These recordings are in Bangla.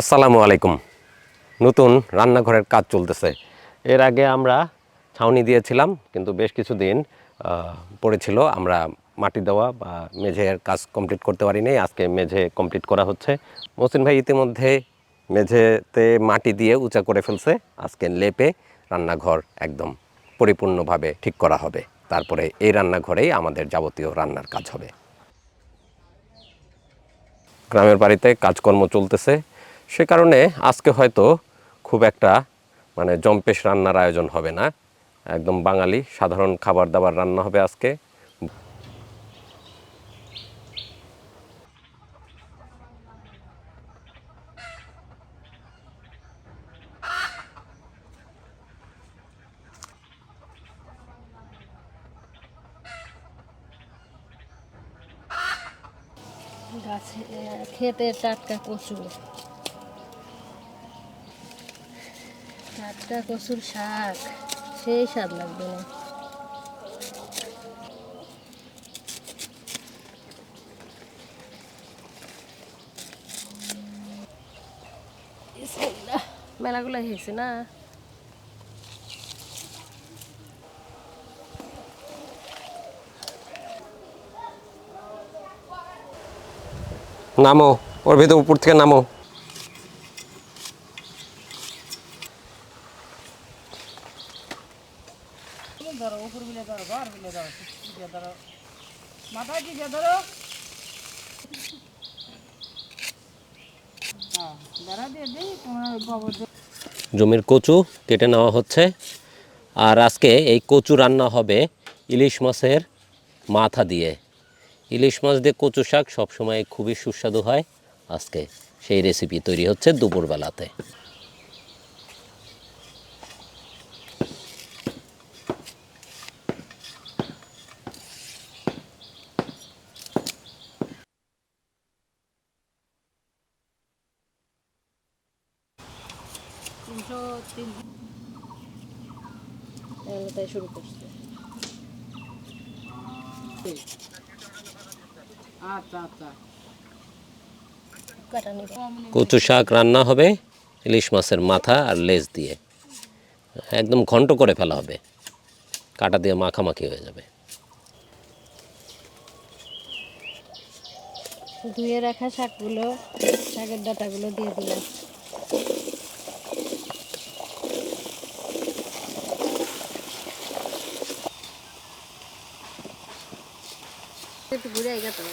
আসসালামু আলাইকুম। নতুন রান্নাঘরের কাজ চলতেছে। এর আগে আমরা ছাউনি দিয়েছিলাম কিন্তু বেশ কিছুদিন আহ, পড়েছিল। আমরা মাটি দেওয়া বা মেঝের কাজ কমপ্লিট করতে পারি পারিনি, আজকে মেঝে কমপ্লিট করা হচ্ছে। মহসিন ভাই ইতিমধ্যে মেঝেতে মাটি দিয়ে উঁচা করে ফেলছে, আজকে লেপে রান্নাঘর একদম পরিপূর্ণভাবে ঠিক করা হবে। তারপরে এই রান্নাঘরেই আমাদের যাবতীয় রান্নার কাজ হবে। গ্রামের বাড়িতে কাজকর্ম চলতেছে, সে কারণে আজকে হয়তো খুব একটা মানে জম্পেশ রান্নার আয়োজন হবে না। একদম বাঙালি সাধারণ খাবার দাবার রান্না হবে আজকে। গাছে খেতে টাটকা কচু টাটকা কচুর শাক সেই স্বাদ লাগবে না। মেলাগুলো হয়েছে না? নামো, ওর ভিতর উপর থেকে নামো। জমির কচু কেটে নেওয়া হচ্ছে, আর আজকে এই কচু রান্না হবে ইলিশ মাছের মাথা দিয়ে। ইলিশ মাছ দিয়ে কচু শাক সবসময় খুবই সুস্বাদু হয়। আজকে সেই রেসিপি তৈরি হচ্ছে দুপুরবেলাতে। তাই শুরু করছে আচ্ছা আচ্ছা কাটা নিবে কচু শাক রান্না হবে ইলিশ মাছের মাথা আর লেজ দিয়ে। একদম ঘন্ট করে ফেলা হবে। কাটা দিয়ে মাখামাখি হয়ে যাবে। ধুয়ে রাখা শাকগুলো শাকের ডাটাগুলো দিয়ে দিলাম। ঘুরে তো।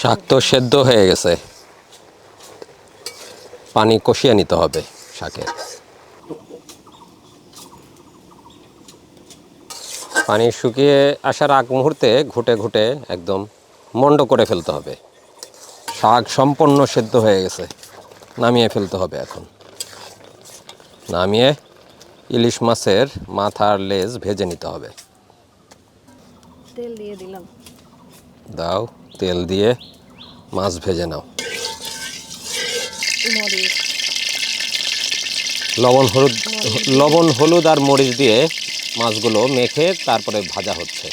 শাক তো সেদ্ধ হয়ে গেছে। পানি কষিয়ে নিতে হবে শাকে। পানি শুকিয়ে আসার আগ মুহূর্তে ঘুটে ঘুটে একদম মন্ড করে ফেলতে হবে। শাক সম্পূর্ণ সেদ্ধ হয়ে গেছে। নামিয়ে ফেলতে হবে এখন। নামিয়ে ইলিশ মাছের মাথার লেজ ভেজে নিতে হবে। তেল দিয়ে দিলাম। দাও তেল দিয়ে মাছ ভেজে নাও। লবণ হলুদ লবণ হলুদ আর মরিচ দিয়ে মাছগুলো মেখে তারপরে ভাজা হচ্ছে।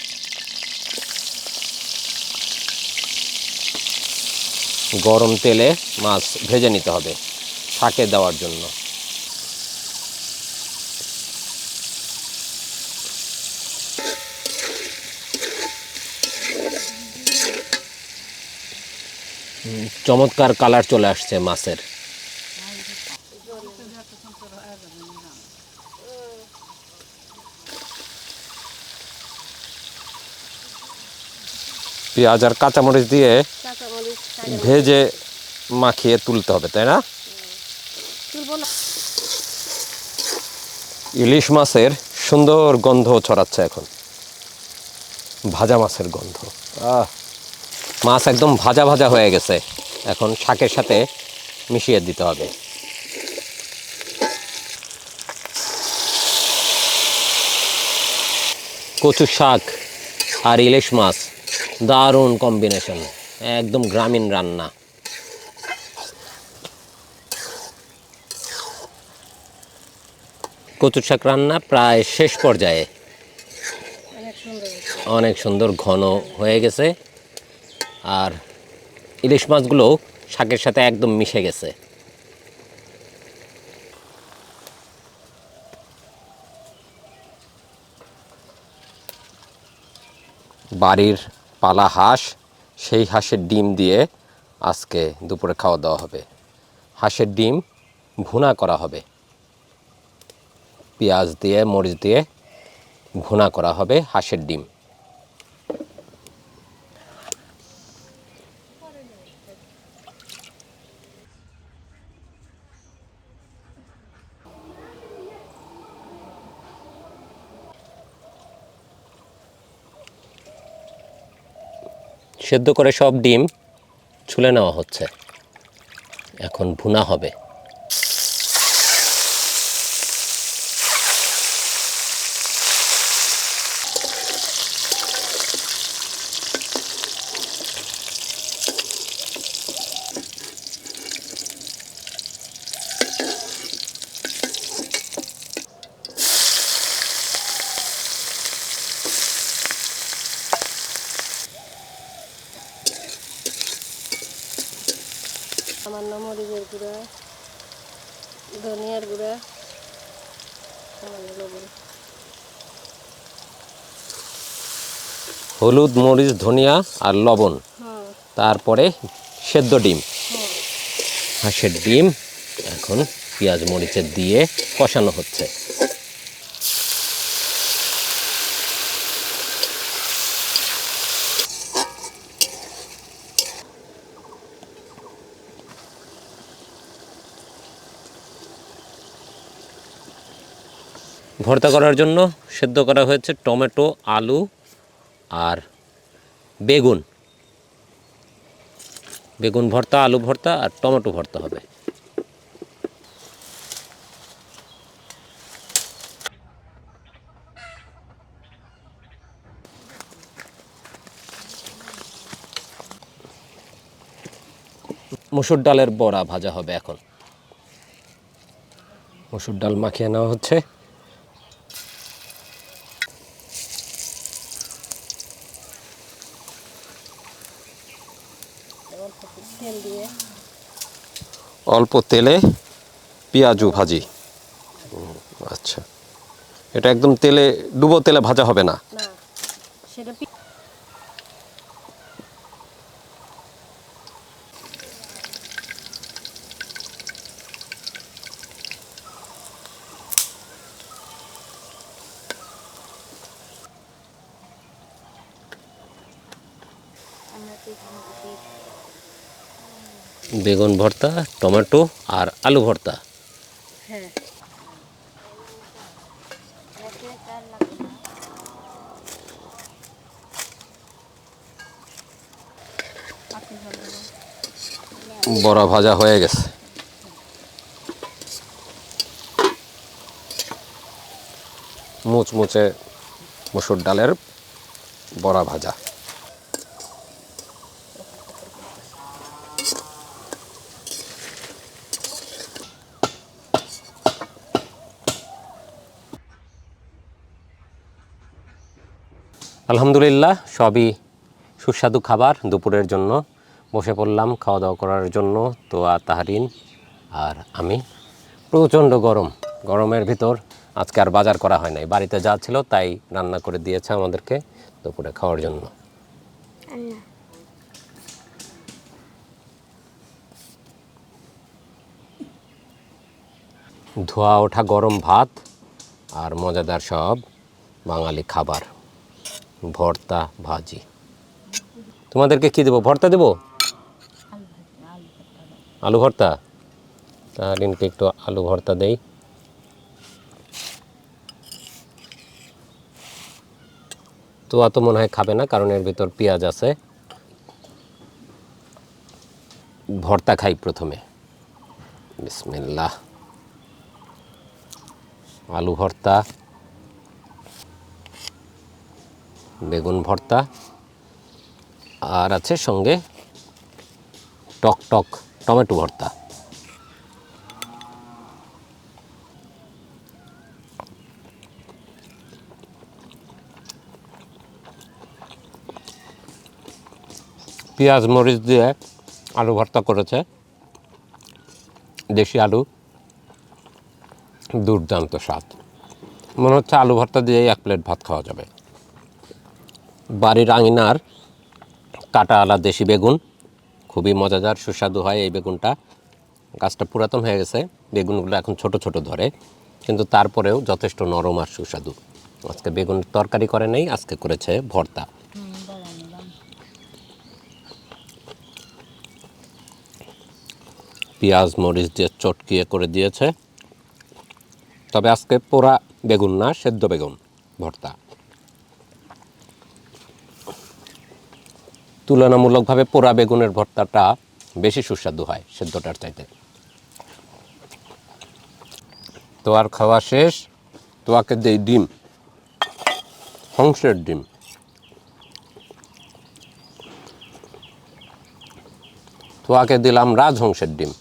গরম তেলে মাছ ভেজে নিতে হবে শাকে দেওয়ার জন্য। চমৎকার কালার চলে আসছে মাছের। পেঁয়াজ আর কাঁচামরিচ দিয়ে ভেজে মাখিয়ে তুলতে হবে তাই না? ইলিশ মাছের সুন্দর গন্ধ ছড়াচ্ছে এখন। ভাজা মাছের গন্ধ। আহ মাছ একদম ভাজা ভাজা হয়ে গেছে। এখন শাকের সাথে মিশিয়ে দিতে হবে। কচু শাক আর ইলিশ মাছ দারুণ কম্বিনেশন একদম গ্রামীণ রান্না। কচু শাক রান্না প্রায় শেষ পর্যায়ে। অনেক সুন্দর ঘন হয়ে গেছে। আর ইলিশ মাছগুলো শাকের সাথে একদম মিশে গেছে। বাড়ির পালা হাঁস সেই হাঁসের ডিম দিয়ে আজকে দুপুরে খাওয়া দাওয়া হবে। হাঁসের ডিম ভুনা করা হবে। পেঁয়াজ দিয়ে, মরিচ দিয়ে ভুনা করা হবে হাঁসের ডিম। সেদ্ধ করে সব ডিম ছুলে নেওয়া হচ্ছে। এখন ভুনা হবে। হলুদ মরিচ ধনিয়া আর লবণ। হ্যাঁ। তারপরে সেদ্ধ ডিম। হাঁসের ডিম এখন পেঁয়াজ মরিচের দিয়ে কষানো হচ্ছে। ভর্তা করার জন্য সেদ্ধ করা হয়েছে টমেটো আলু আর বেগুন। বেগুন ভর্তা, আলু ভর্তা আর টমেটো ভর্তা হবে। মসুর ডালের বড়া ভাজা হবে এখন। মসুর ডাল মাখিয়ে নেওয়া হচ্ছে অল্প একটু তেল দিয়ে অল্প তেলে পেঁয়াজু ভাজি। আচ্ছা। এটা একদম তেলে ডুবো তেলে ভাজা হবে না? সেটা বেগুন ভর্তা টমেটো আর আলু ভর্তা। হ্যাঁ। বড়া ভাজা হয়ে গেছে। মুচমুচে মসুর ডালের বড়া ভাজা। আলহামদুলিল্লাহ সবই সুস্বাদু খাবার দুপুরের জন্য। বসে পড়লাম খাওয়া দাওয়া করার জন্য তো আর তাহারিন আর আমি। প্রচণ্ড গরম গরমের ভিতর আজকে আর বাজার করা হয় নাই। বাড়িতে যা ছিল তাই রান্না করে দিয়েছে আমাদেরকে দুপুরে খাওয়ার জন্য। ধোয়া ওঠা গরম ভাত আর মজাদার সব বাঙালি খাবার। ভর্তা, ভাজি। তোমাদেরকে কি দেবো? ভর্তা দেবো? আলু ভর্তা। তারিনকে একটু আলু ভর্তা দেই। তো অত মনে হয় খাবে না, কারণ এর ভিতর পেঁয়াজ আছে। ভর্তা খাই প্রথমে। বিসমিল্লাহ। আলু ভর্তা। বেগুন ভর্তা, আর আছে সঙ্গে টক টক টমেটো ভর্তা। পেঁয়াজ, মরিচ দিয়ে আলু ভর্তা করেছে। দেশি আলু, দুর্দান্ত স্বাদ। মনে হচ্ছে আলু ভর্তা দিয়ে এক প্লেট ভাত খাওয়া যাবে। বাড়ির আঙিনার কাটা আলা দেশি বেগুন। খুবই মজাদার, সুস্বাদু হয় এই বেগুনটা। গাছটা পুরাতন হয়ে গেছে, বেগুনগুলো এখন ছোট ছোট ধরে, কিন্তু তারপরেও যথেষ্ট নরম আর সুস্বাদু। আজকে বেগুন তরকারি করে নেই, আজকে করেছে ভর্তা। পেঁয়াজ, মরিচ দিয়ে চটকিয়ে করে দিয়েছে। তবে আজকে পোড়া বেগুন না, সেদ্ধ বেগুন, ভর্তা। তুলনামূলকভাবে পোড়া বেগুনের ভর্তাটা বেশি সুস্বাদু হয় সেদ্ধটার চাইতে। তো আর খাওয়া শেষ। তোয়াকে দেই ডিম। হংসের ডিম। তোয়াকে দিলাম রাজহংসের ডিম।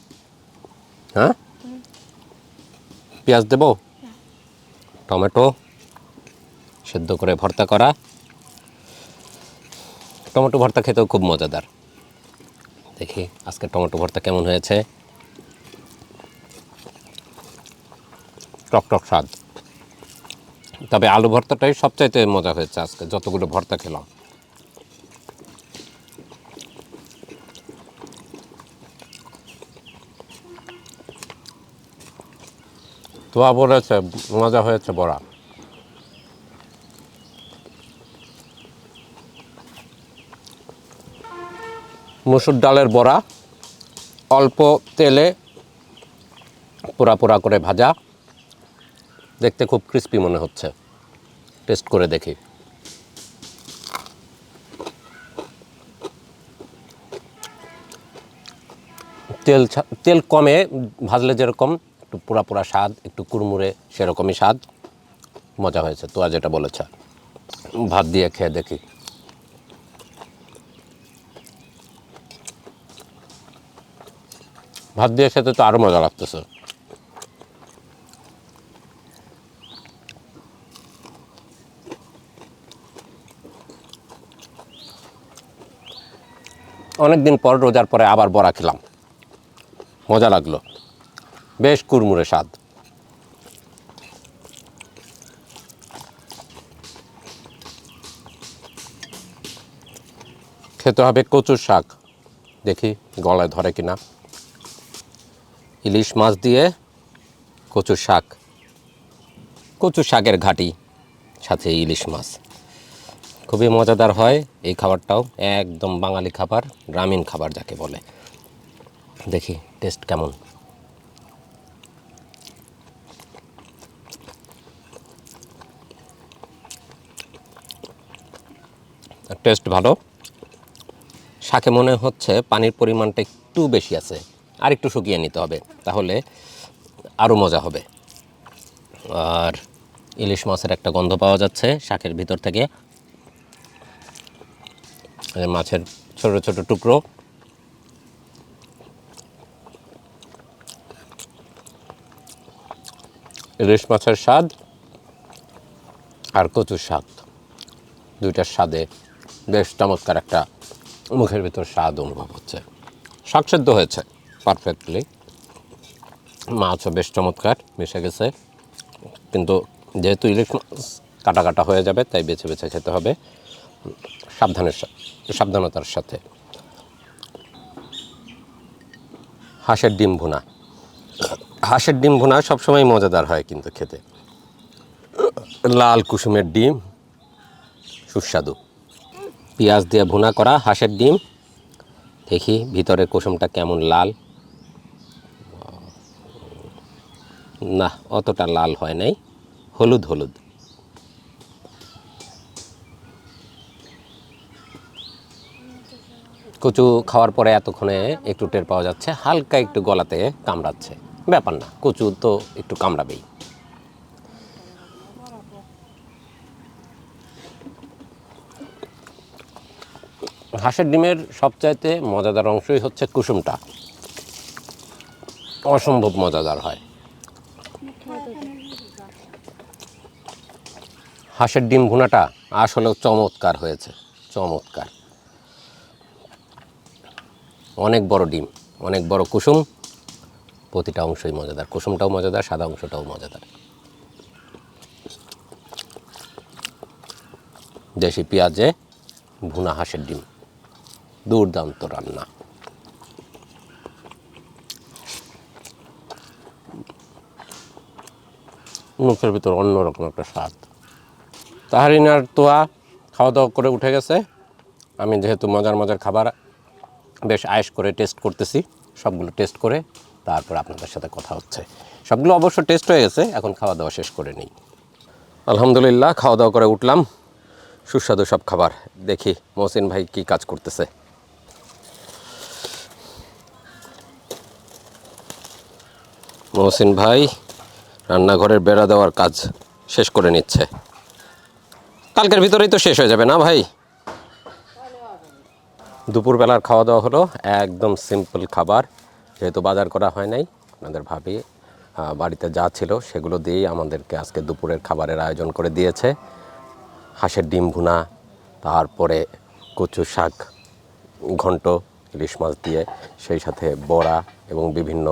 হ্যাঁ? পেঁয়াজ দেব? টমেটো। সেদ্ধ করে ভর্তা করা। টমেটো ভর্তা খেতেও খুব মজাদার। দেখি আজকে টমেটো ভর্তা কেমন হয়েছে। টক টক স্বাদ। তবে আলু ভর্তাটাই সবচাইতে মজা হয়েছে আজকে, যতগুলো ভর্তা খেলাম। তোয়া বলেছে, মজা হয়েছে বড়া। মসুর ডালের বড়া, অল্প তেলে পোড়া পোড়া করে ভাজা। দেখতে খুব ক্রিস্পি মনে হচ্ছে। টেস্ট করে দেখি। তেল তেল কমে, ভাজলে যেরকম, একটু পোড়া পোড়া স্বাদ, একটু কুড়মুড়ে সেরকমই স্বাদ। মজা হয়েছে তো যেটা বলেছে। ভাত দিয়ে খেয়ে দেখি। ভাত দিয়ে খেতে তো আরও মজা লাগতেছে। অনেক দিন পর রোজার পরে আবার বড়া খেলাম। মজা লাগল। বেশ কুড়মুড়ে স্বাদ। খেতে হবে কচুর শাক। দেখি গলায় ধরে কিনা। ইলিশ মাছ দিয়ে কচু শাক। কচু শাকের ঘাটি সাথে ইলিশ মাছ। খুবই মজাদার হয় এই খাবারটাও, একদম বাঙালি খাবার, গ্রামীণ খাবার যাকে বলে। দেখি টেস্ট কেমন? টেস্ট ভালো। শাকে মনে হচ্ছে পানির পরিমাণটা একটু বেশি আছে আর একটু শুকিয়ে নিতে হবে। তাহলে আরও মজা হবে। আর ইলিশ মাছের একটা গন্ধ পাওয়া যাচ্ছে শাকের ভিতর থেকে। মাছের ছোট ছোট টুকরো। ইলিশ মাছের স্বাদ আর কচুর স্বাদ। দুইটার স্বাদে বেশ চমৎকার একটা মুখের ভিতর স্বাদ অনুভব হচ্ছে। শাক সেদ্ধ হয়েছে পারফেক্টলি মাছও বেশ চমৎকার, মিশে গেছে। কিন্তু যেহেতু ইলিশ মাছ কাটা কাটা হয়ে যাবে, তাই বেছে বেছে খেতে হবে। সাবধানের সাবধানতার সাথে। হাঁসের ডিম ভুনা। হাঁসের ডিম ভুনা সবসময় মজাদার হয় কিন্তু খেতে। লাল কুসুমের ডিম, সুস্বাদু। পেঁয়াজ দিয়ে ভুনা করা হাঁসের ডিম, দেখি ভিতরে কুসুমটা কেমন লাল। না, অতটা লাল হয় নাই। হলুদ হলুদ। কচু খাওয়ার পরে এতক্ষণে একটু টের পাওয়া যাচ্ছে, হালকা একটু গলাতে কামড়াচ্ছে। ব্যাপার না, কচু তো একটু কামড়াবেই। হাঁসের ডিমের সবচাইতে মজাদার অংশই হচ্ছে কুসুমটা। অসম্ভব মজাদার হয়। হাঁসের ডিম ভুনাটা আসলেও চমৎকার হয়েছে, চমৎকার। অনেক বড় ডিম, অনেক বড় কুসুম, প্রতিটা অংশই মজাদার, কুসুমটাও মজাদার, সাদা অংশটাও মজাদার। দেশি পেঁয়াজে ভুনা হাঁসের ডিম, দুর্দান্ত রান্না। মুখের ভিতর অন্যরকম একটা স্বাদ। তাহারিনার তোয়া খাওয়া দাওয়া করে উঠে গেছে। আমি যেহেতু মজার মজার খাবার বেশ আয়েস করে টেস্ট করতেছি, সবগুলো টেস্ট করে তারপর আপনাদের সাথে কথা হচ্ছে। সবগুলো অবশ্য টেস্ট হয়ে গেছে, এখন খাওয়া দাওয়া শেষ করে নিই। আলহামদুলিল্লাহ খাওয়া দাওয়া করে উঠলাম। সুস্বাদু সব খাবার। দেখি মহসিন ভাই কি কাজ করতেছে। মহসিন ভাই রান্নাঘরের বেড়া দেওয়ার কাজ শেষ করে নিচ্ছে। কালকের ভিতরেই তো শেষ হয়ে যাবে না ভাই? দুপুরবেলার খাওয়া দাওয়া হলো একদম সিম্পল খাবার। যেহেতু বাজার করা হয় নাই, আপনাদের ভাবি বাড়িতে যা ছিল সেগুলো দিয়েই আমাদেরকে আজকে দুপুরের খাবারের আয়োজন করে দিয়েছে। হাঁসের ডিম ভুনা, তারপরে কচু শাক, ঘন্ট, ইলিশ মাছ দিয়ে, সেই সাথে বড়া এবং বিভিন্ন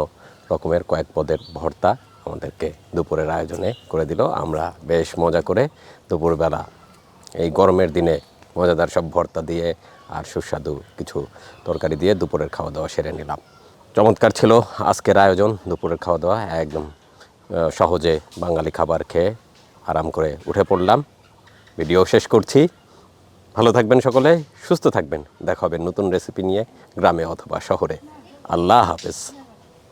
রকমের কয়েক পদের ভর্তা আমাদেরকে দুপুরের আয়োজনে করে দিল। আমরা বেশ মজা করে দুপুরবেলা এই গরমের দিনে মজাদার সব ভর্তা দিয়ে আর সুস্বাদু কিছু তরকারি দিয়ে দুপুরের খাওয়া দাওয়া সেরে নিলাম। চমৎকার ছিল আজকের আয়োজন, দুপুরের খাওয়া দাওয়া একদম সহজে বাঙালি খাবার খেয়ে আরাম করে উঠে পড়লাম। ভিডিও শেষ করছি। ভালো থাকবেন সকলে, সুস্থ থাকবেন। দেখা হবে নতুন রেসিপি নিয়ে গ্রামে অথবা শহরে। আল্লাহ হাফেজ।